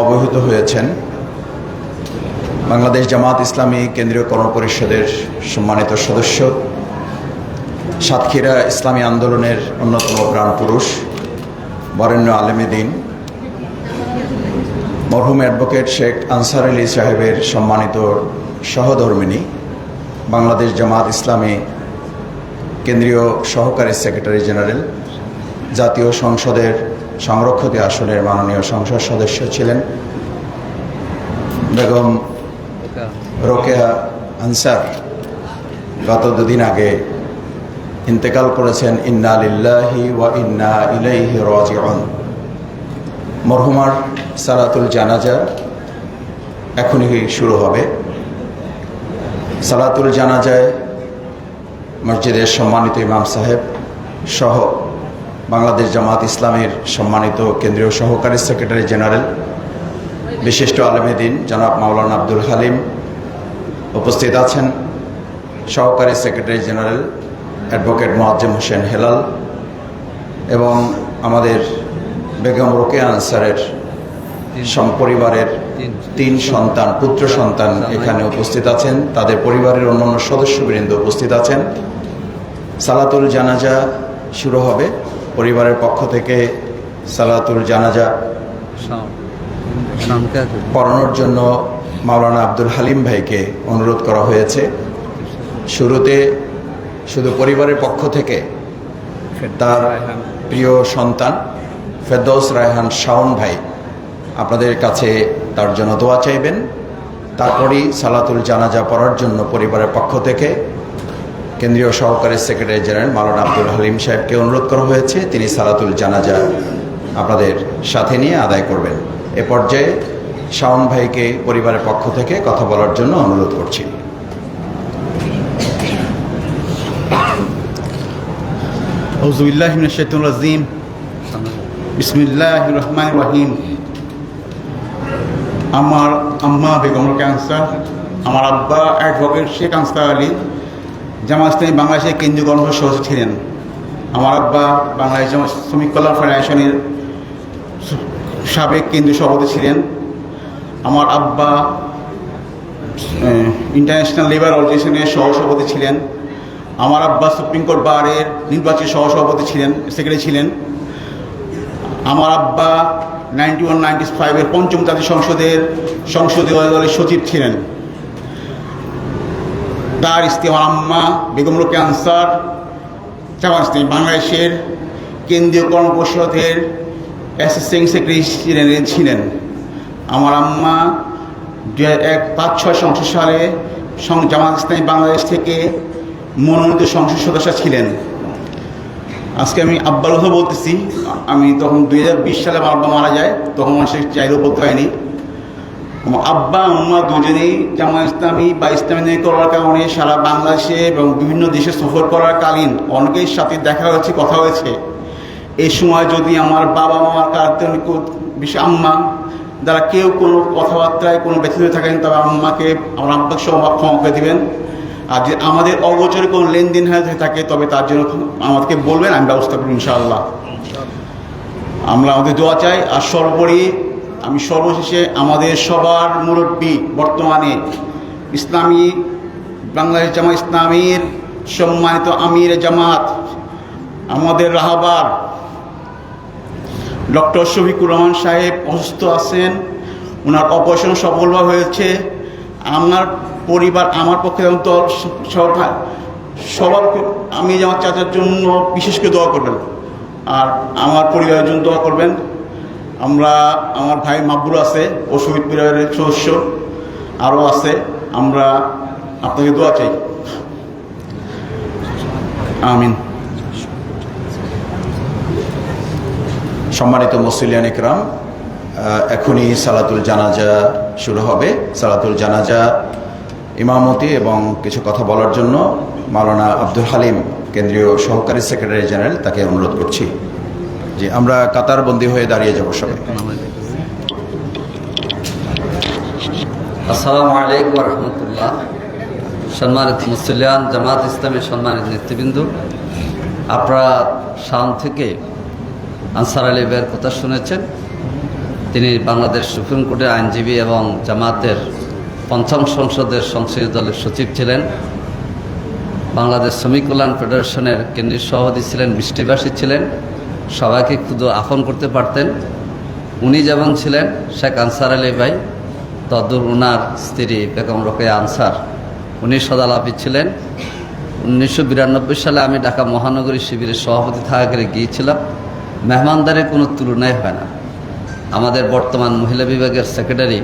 অবহিত হয়েছেন। বাংলাদেশ জামাত ইসলামী কেন্দ্রীয় কর্মপরিষদের সম্মানিত সদস্য, সাতক্ষীরা ইসলামী আন্দোলনের অন্যতম প্রাণপুরুষ বরেণ্য আলেমেদিন মরহুম অ্যাডভোকেট শেখ আনসার আলী সাহেবের সম্মানিত সহধর্মিনী, বাংলাদেশ জামাত ইসলামী কেন্দ্রীয় সহকারী সেক্রেটারি জেনারেল, জাতীয় সংসদের সংরক্ষিত আসনের মাননীয় সংসদ সদস্য ছিলেন বেগম রোকেয়া আনসার। গত দুদিন আগে ইন্তেকাল করেছেন, ইন্না লিল্লাহি ওয়া ইন্না ইলাইহি রাজিউন। মরহুমার সালাতুল জানাজা এখনই শুরু হবে। সালাতুল জানাজায় মসজিদের সম্মানিত ইমাম সাহেব সহ বাংলাদেশ জামাত ইসলামের সম্মানিত কেন্দ্রীয় সহকারী সেক্রেটারি জেনারেল, বিশিষ্ট আলমেদিন জনাব মাওলানা আব্দুল হালিম উপস্থিত আছেন। সহকারী secretary general, advocate Moazzem Hossain Helal এবং আমাদের বেগম রোকেয়া আনসারের পরিবারের তিন সন্তান, পুত্র সন্তান এখানে উপস্থিত আছেন। তাদের পরিবারের অন্যান্য সদস্যবৃন্দ উপস্থিত আছেন। সালাতুল জানাজা শুরু হবে। পরিবারের পক্ষ থেকে সালাতুল জানাজা পড়ানোর জন্য মাওলানা আব্দুল হালিম ভাইকে অনুরোধ করা হয়েছে। শুরুতে শুধু পরিবারের পক্ষ থেকে তার প্রিয় সন্তান ফেরদৌস রায়হান শাওন ভাই আপনাদের কাছে তার জন্য দোয়া চাইবেন। তারপরই সালাতুল জানাজা পড়ার জন্য পরিবারের পক্ষ থেকে কেন্দ্রীয় সহকারী সেক্রেটারি জেনারেল মাওলানা আব্দুল হালিম সাহেবকে অনুরোধ করা হয়েছে, তিনি সালাতুল জানাজা আপনাদের সাথে নিয়ে আদায় করবেন। এ পর্যায়ে শাওন ভাইকে পরিবারের পক্ষ থেকে কথা বলার জন্য অনুরোধ করছি। রহমান রহিম। আমার আম্মা বেগম ক্যান্সার আমার আব্বা অ্যাডভোকেট শেখ আনসার আলী জামা ইসলামী বাংলাদেশের কেন্দ্রীয় কর্মসূচি সদস্য ছিলেন। আমার আব্বা বাংলাদেশ শ্রমিক কল্যাণ ফেডারেশনের সাবেক কেন্দ্রীয় সভাপতি ছিলেন। আমার আব্বা ইন্টারন্যাশনাল লেবার অর্গানাইজেশনের সহসভাপতি ছিলেন। আমার আব্বা সুপ্রিম কোর্ট বারের নির্বাচী সহসভাপতি ছিলেন, সেক্রেটারি ছিলেন। আমার আব্বা নাইনটি ওয়ান নাইনটি ফাইভের পঞ্চম জাতীয় সংসদের সংসদীয় দলের সচিব ছিলেন। তার স্ত্রী আমার আম্মা, বেগম রোকে আনসার, জামাত ইসলামী বাংলাদেশের কেন্দ্রীয় কর্মপরিষদের অ্যাসিস্ট্যান্ট সেক্রেটারি ছিলেন আমার আম্মা দু এক পাঁচ ছয় সংসদ সালে সং- জামাত ইসলামী বাংলাদেশ থেকে মনোনীত সংসদ সদস্য ছিলেন। আজকে আমি আব্বার কথা বলতেছি, আমি তখন দুই হাজার বিশ সালে আমার আব্বা মারা যায়, তখন আমার মানুষের চাইলেও বলতে হয়নি আমার আব্বা, আম্মা দুজনেই জামাত ইসলামী বা ইসলামী করার কারণে সারা বাংলাদেশে এবং বিভিন্ন দেশে সফর করার কালীন অনেকের সাথে দেখা হয়েছে, কথা হয়েছে। এই সময় যদি আমার বাবা মার কারণে বিশেষ আম্মা, যারা কেউ কোনো কথাবার্তায় কোনো ব্যথিত থাকেন, তবে আম্মাকে, আমার আব্বাকে সব ক্ষমা করে দেবেন। আর যে আমাদের অগোচরে কোনো লেনদেন হয়ে থাকে, তবে তার জন্য আমাদেরকে বলবেন, আমি ব্যবস্থা করব ইনশাআল্লাহ। আমরা আমাদের দোয়া চাই, আর সর্বোপরি আমি সর্বশেষে আমাদের সবার মুরব্বী বর্তমানে ইসলামী বাংলাদেশ জামা ইসলামীর সম্মানিত আমির জামাত, আমাদের রাহাবার ডক্টর শফিকুর রহমান সাহেব অসুস্থ আছেন ওনার অপারেশন সফলভাবে হয়েছে। আমার পরিবার, আমার পক্ষে তো সবার সবার আমি আমার চাচার জন্য বিশেষ করে দোয়া করবেন। আর আমার পরিবারের জন্য দোয়া করবেন। আমরা, আমার ভাই মাবুর আছে, ও শহীদ পরিবারের সদস্য, আরও আছে, আমরা আপনাকে দোয়া চাই। আমিন। সম্মানিত মুসলিয়ান ইকরাম এখনই সালাতুল জানাজা শুরু হবে। সালাতুল জানাজা ইমামতি এবং কিছু কথা বলার জন্য মাওলানা আব্দুল হালিম, কেন্দ্রীয় সহকারী সেক্রেটারি জেনারেল, তাকে অনুরোধ করছি। যে আমরা কাতারবন্দি হয়ে দাঁড়িয়ে যাব সবাই। আসসালামু আলাইকুম রহমতুল্লাহ। সম্মানিত মুসলিয়ান জামাত ইসলামের সম্মানিত নেতৃবৃন্দ, আপনারা শাম থেকে আনসার আলী ভাইয়ের কথা শুনেছেন। তিনি বাংলাদেশ সুপ্রিম কোর্টের আইনজীবী এবং জামাতের পঞ্চম সংসদের সংসদীয় দলের সচিব ছিলেন। বাংলাদেশ শ্রমিক কল্যাণ ফেডারেশনের কেন্দ্রীয় সভাপতি ছিলেন বৃষ্টিবাসী ছিলেন। সবাইকে শুধু আপন করতে পারতেন। উনি যেমন ছিলেন শেখ আনসার আলী ভাই তদুর উনার স্ত্রী বেগম রোকেয়া আনসার উনি সদালাপি ছিলেন। উনিশশো বিরানব্বই সালে আমি ঢাকা মহানগরী শিবিরের সভাপতি থাকাকারে গিয়েছিলাম। মেহমানদারের কোনো তুলনাই হয় না। আমাদের বর্তমান মহিলা বিভাগের সেক্রেটারি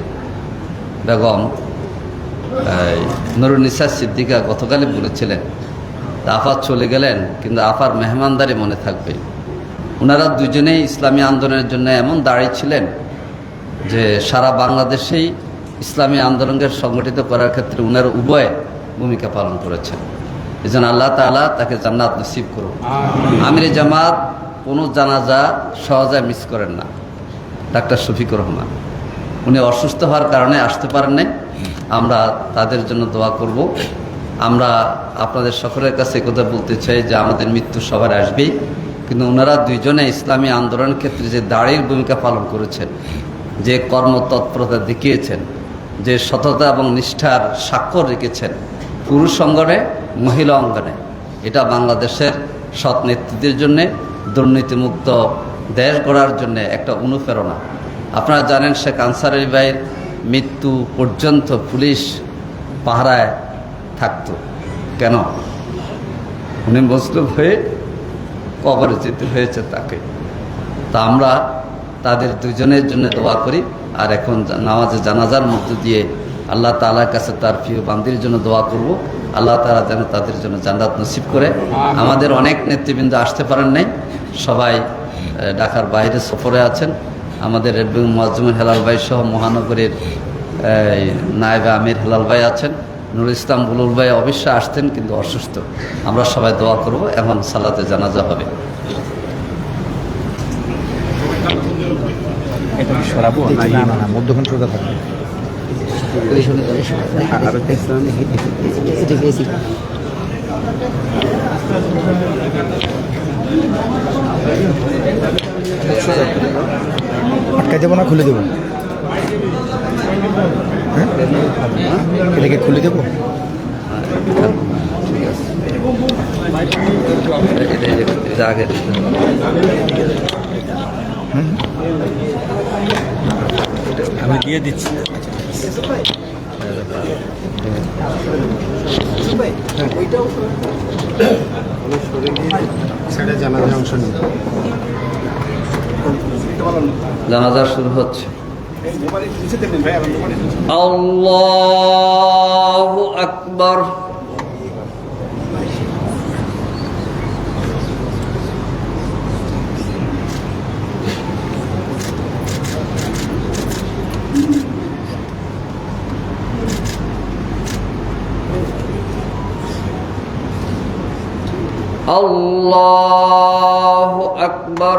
বেগম এই, নুরুন্নিসা সিদ্দিকা গতকালই বলেছিলেন আফার চলে গেলেন কিন্তু আফার মেহমানদারি মনে থাকবে ওনারা দুজনেই ইসলামী আন্দোলনের জন্য এমন দাঁড়িয়ে ছিলেন যে সারা বাংলাদেশেই ইসলামী আন্দোলনকে সংগঠিত করার ক্ষেত্রে উনারা উভয় ভূমিকা পালন করেছেন। এই জন্য আল্লাহ তালা তাকে জান্নাত নসিব করুন। আমির জামাত কোনো জানাজা সহজে মিস করেন না। ডাক্তার শফিকুর রহমান। উনি অসুস্থ হওয়ার কারণে আসতে পারেন নাই। আমরা তাদের জন্য দোয়া করব। আমরা আপনাদের সকলের কাছে কথা বলতে চাই যে আমাদের মৃত্যু সবার আসবেই। কিন্তু ওনারা দুইজনে ইসলামী আন্দোলনের ক্ষেত্রে যে দাঁড়ির ভূমিকা পালন করেছেন, যে কর্মতৎপরতা দেখিয়েছেন, যে সততা এবং নিষ্ঠার স্বাক্ষর রেখেছেন, পুরুষ অঙ্গনে, মহিলা অঙ্গনে, এটা বাংলাদেশের সৎ নেতৃত্বের জন্যে, দুর্নীতিমুক্ত দেশ গড়ার জন্যে একটা অনুপ্রেরণা। আপনারা জানেন শেখ আনসার আলী ভাইয়ের মৃত্যু পর্যন্ত পুলিশ পাহারায় থাকতো। কেন? উনি মুসলিম হয়ে কবরে যেতে হয়েছে তাকে। তা আমরা তাদের দুজনের জন্য দোয়া করি। আর এখন নামাজে জানাজার মধ্য দিয়ে আল্লাহ তালার কাছে তার প্রিয় বান্দির জন্য দোয়া করব। আল্লাহ তালা যেন তাদের জন্য জান্নাত নসিব করে। আমাদের অনেক নেতৃবৃন্দ আসতে পারেন নাই। সবাই ঢাকার বাইরে সফরে আছেন। আমাদের রেডবিং মজমুর হেলাল ভাই সহ মহানগরীর নায়েবে আমির হেলাল ভাই আছেন। নুরুল ইসলাম বুলুল ভাই অবশ্যই আসতেন কিন্তু অসুস্থ। আমরা সবাই দোয়া করব এখন সালাতে জানাজা হবে। মধ্যখান সোজা থাকবে। আটকাই দেবো না খুলে দেবো হ্যাঁ? এটাকে খুলে দেবো? আগে আমি দিয়ে দিচ্ছি। জানাজা শুরু হচ্ছে। আল্লাহু আকবার আল্লাহু আকবার